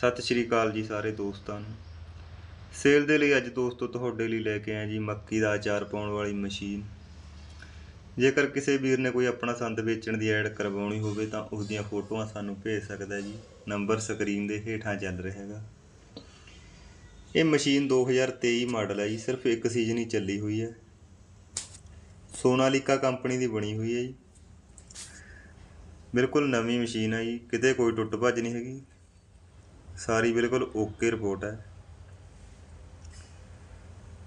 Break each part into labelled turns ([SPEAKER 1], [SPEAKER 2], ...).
[SPEAKER 1] ਸਤਿ ਸ਼੍ਰੀ ਅਕਾਲ ਜੀ ਸਾਰੇ ਦੋਸਤਾਂ ਨੂੰ। ਸੇਲ ਦੇ ਲਈ ਅੱਜ ਦੋਸਤੋ ਤੁਹਾਡੇ ਲਈ ਲੈ ਕੇ ਆਏ ਜੀ ਮੱਕੀ ਦਾ ਅਚਾਰ ਪਾਉਣ ਵਾਲੀ ਮਸ਼ੀਨ। ਜੇਕਰ ਕਿਸੇ ਵੀਰ ਨੇ ਕੋਈ ਆਪਣਾ ਸੰਦ ਵੇਚਣ ਦੀ ਐਡ ਕਰਵਾਉਣੀ ਹੋਵੇ ਤਾਂ ਉਸ ਦੀਆਂ ਫੋਟੋਆਂ ਸਾਨੂੰ ਭੇਜ ਸਕਦਾ ਜੀ। ਨੰਬਰ ਸਕਰੀਨ ਦੇ ਹੇਠਾਂ ਚੱਲ ਰਿਹਾ ਹੈਗਾ। ਇਹ ਮਸ਼ੀਨ 2023 ਮਾਡਲ ਹੈ ਜੀ, ਸਿਰਫ ਇੱਕ ਸੀਜ਼ਨ ਹੀ ਚੱਲੀ ਹੋਈ ਹੈ। ਸੋਨਾਲੀਕਾ ਕੰਪਨੀ ਦੀ ਬਣੀ ਹੋਈ ਹੈ ਜੀ। ਬਿਲਕੁਲ ਨਵੀਂ ਮਸ਼ੀਨ ਹੈ ਜੀ, ਕਿਤੇ ਕੋਈ ਟੁੱਟ ਭੱਜ ਨਹੀਂ ਹੈਗੀ। ਸਾਰੀ ਬਿਲਕੁਲ ਓਕੇ ਰਿਪੋਰਟ ਹੈ।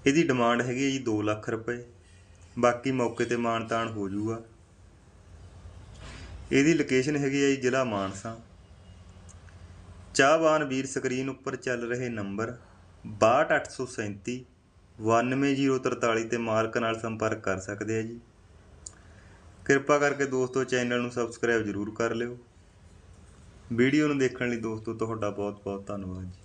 [SPEAKER 1] ਇਹਦੀ ਡਿਮਾਂਡ ਹੈਗੀ ਹੈ ਜੀ 2 ਲੱਖ ਰੁਪਏ। ਬਾਕੀ ਮੌਕੇ ਤੇ ਮਾਨਤਾਨ ਹੋ ਜਾਊਗਾ। ਇਹਦੀ ਲੋਕੇਸ਼ਨ ਹੈਗੀ ਹੈ ਜੀ ਜ਼ਿਲ੍ਹਾ ਮਾਨਸਾ। ਚਾਹਵਾਨ ਵੀਰ ਸਕਰੀਨ ਉੱਪਰ ਚੱਲ ਰਹੇ ਨੰਬਰ 62837 91043 ਤੇ ਮਾਲਕ ਨਾਲ ਸੰਪਰਕ ਕਰ ਸਕਦੇ ਆ ਜੀ। ਕਿਰਪਾ ਕਰਕੇ ਦੋਸਤੋ ਚੈਨਲ ਨੂੰ ਸਬਸਕ੍ਰਾਈਬ ਜ਼ਰੂਰ ਕਰ ਲਿਓ। ਵੀਡੀਓ ਨੂੰ ਦੇਖਣ ਲਈ ਦੋਸਤੋ ਤੁਹਾਡਾ ਬਹੁਤ ਬਹੁਤ ਧੰਨਵਾਦ ਜੀ।